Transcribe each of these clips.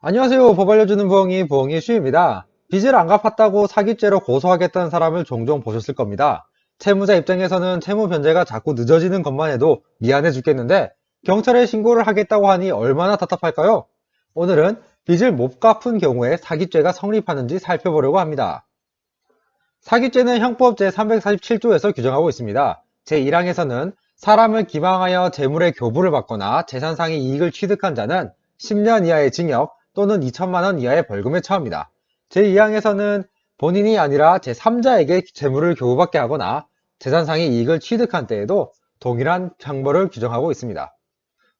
안녕하세요. 법 알려주는 부엉이 부엉이 슈입니다. 빚을 안 갚았다고 사기죄로 고소하겠다는 사람을 종종 보셨을 겁니다. 채무자 입장에서는 채무 변제가 자꾸 늦어지는 것만 해도 미안해 죽겠는데 경찰에 신고를 하겠다고 하니 얼마나 답답할까요? 오늘은 빚을 못 갚은 경우에 사기죄가 성립하는지 살펴보려고 합니다. 사기죄는 형법 제347조에서 규정하고 있습니다. 제1항에서는 사람을 기망하여 재물의 교부를 받거나 재산상의 이익을 취득한 자는 10년 이하의 징역 또는 2천만 원 이하의 벌금에 처합니다. 제2항에서는 본인이 아니라 제3자에게 재물을 교부받게 하거나 재산상의 이익을 취득한 때에도 동일한 형벌을 규정하고 있습니다.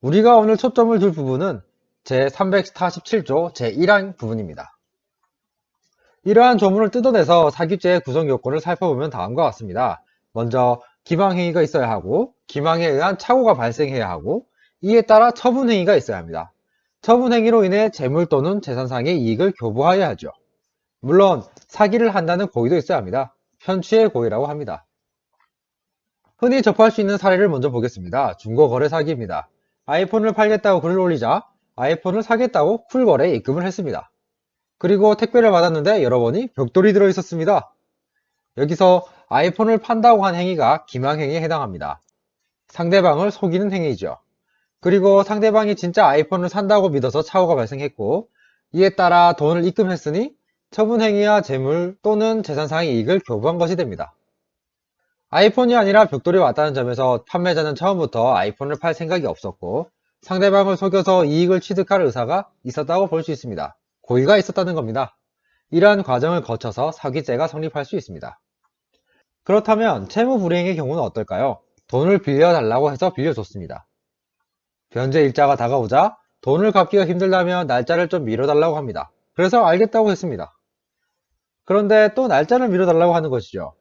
우리가 오늘 초점을 둘 부분은 제347조 제1항 부분입니다. 이러한 조문을 뜯어내서 사기죄의 구성 요건을 살펴보면 다음과 같습니다. 먼저 기망행위가 있어야 하고 기망에 의한 착오가 발생해야 하고 이에 따라 처분행위가 있어야 합니다. 처분 행위로 인해 재물 또는 재산상의 이익을 교부하여야 하죠. 물론 사기를 한다는 고의도 있어야 합니다. 편취의 고의라고 합니다. 흔히 접할 수 있는 사례를 먼저 보겠습니다. 중고거래 사기입니다. 아이폰을 팔겠다고 글을 올리자 아이폰을 사겠다고 쿨거래에 입금을 했습니다. 그리고 택배를 받았는데 열어보니 벽돌이 들어 있었습니다. 여기서 아이폰을 판다고 한 행위가 기망행위에 해당합니다. 상대방을 속이는 행위이죠. 그리고 상대방이 진짜 아이폰을 산다고 믿어서 착오가 발생했고 이에 따라 돈을 입금했으니 처분행위와 재물 또는 재산상의 이익을 교부한 것이 됩니다. 아이폰이 아니라 벽돌이 왔다는 점에서 판매자는 처음부터 아이폰을 팔 생각이 없었고 상대방을 속여서 이익을 취득할 의사가 있었다고 볼 수 있습니다. 고의가 있었다는 겁니다. 이러한 과정을 거쳐서 사기죄가 성립할 수 있습니다. 그렇다면 채무 불이행의 경우는 어떨까요? 돈을 빌려달라고 해서 빌려줬습니다. 변제 일자가 다가오자 돈을 갚기가 힘들다면 날짜를 좀 미뤄달라고 합니다. 그래서 알겠다고 했습니다. 그런데 또 날짜를 미뤄달라고 하는 것이죠.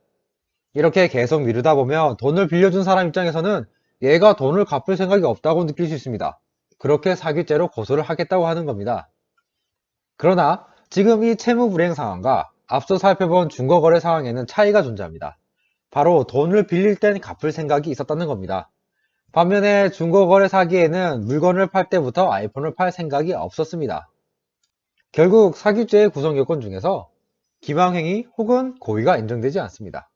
이렇게 계속 미루다 보면 돈을 빌려준 사람 입장에서는 얘가 돈을 갚을 생각이 없다고 느낄 수 있습니다. 그렇게 사기죄로 고소를 하겠다고 하는 겁니다. 그러나 지금 이 채무 불이행 상황과 앞서 살펴본 중고거래 상황에는 차이가 존재합니다. 바로 돈을 빌릴 땐 갚을 생각이 있었다는 겁니다. 반면에 중고거래 사기에는 물건을 팔 때부터 아이폰을 팔 생각이 없었습니다. 결국 사기죄의 구성 요건 중에서 기망행위 혹은 고의가 인정되지 않습니다.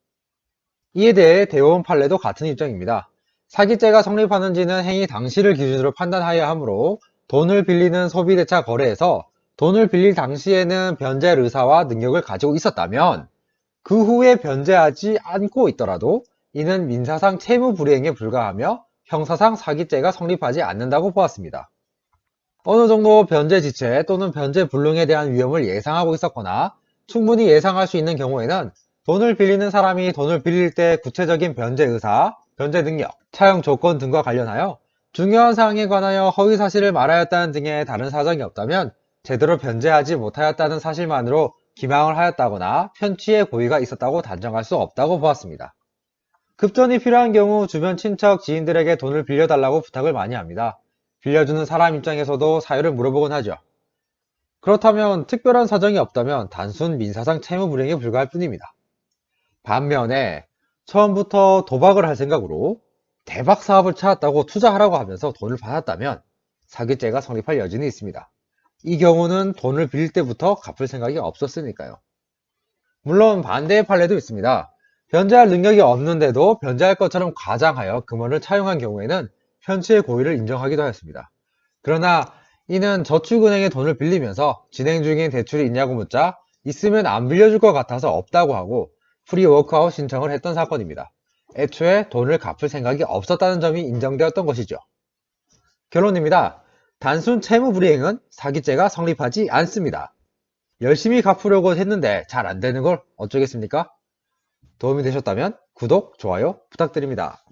이에 대해 대법원 판례도 같은 입장입니다. 사기죄가 성립하는지는 행위 당시를 기준으로 판단하여야 하므로 돈을 빌리는 소비대차 거래에서 돈을 빌릴 당시에는 변제할 의사와 능력을 가지고 있었다면 그 후에 변제하지 않고 있더라도 이는 민사상 채무 불이행에 불과하며 형사상 사기죄가 성립하지 않는다고 보았습니다. 어느 정도 변제 지체 또는 변제 불능에 대한 위험을 예상하고 있었거나 충분히 예상할 수 있는 경우에는 돈을 빌리는 사람이 돈을 빌릴 때 구체적인 변제 의사, 변제 능력, 차용 조건 등과 관련하여 중요한 사항에 관하여 허위 사실을 말하였다는 등의 다른 사정이 없다면 제대로 변제하지 못하였다는 사실만으로 기망을 하였다거나 편취의 고의가 있었다고 단정할 수 없다고 보았습니다. 급전이 필요한 경우 주변 친척, 지인들에게 돈을 빌려달라고 부탁을 많이 합니다. 빌려주는 사람 입장에서도 사유를 물어보곤 하죠. 그렇다면 특별한 사정이 없다면 단순 민사상 채무 불이행에 불과할 뿐입니다. 반면에 처음부터 도박을 할 생각으로 대박 사업을 찾았다고 투자하라고 하면서 돈을 받았다면 사기죄가 성립할 여지는 있습니다. 이 경우는 돈을 빌릴 때부터 갚을 생각이 없었으니까요. 물론 반대의 판례도 있습니다. 변제할 능력이 없는데도 변제할 것처럼 과장하여 금원을 차용한 경우에는 편취의 고의를 인정하기도 하였습니다. 그러나 이는 저축은행에 돈을 빌리면서 진행 중인 대출이 있냐고 묻자 있으면 안 빌려줄 것 같아서 없다고 하고 프리 워크아웃 신청을 했던 사건입니다. 애초에 돈을 갚을 생각이 없었다는 점이 인정되었던 것이죠. 결론입니다. 단순 채무 불이행은 사기죄가 성립하지 않습니다. 열심히 갚으려고 했는데 잘 안 되는 걸 어쩌겠습니까? 도움이 되셨다면 구독, 좋아요 부탁드립니다.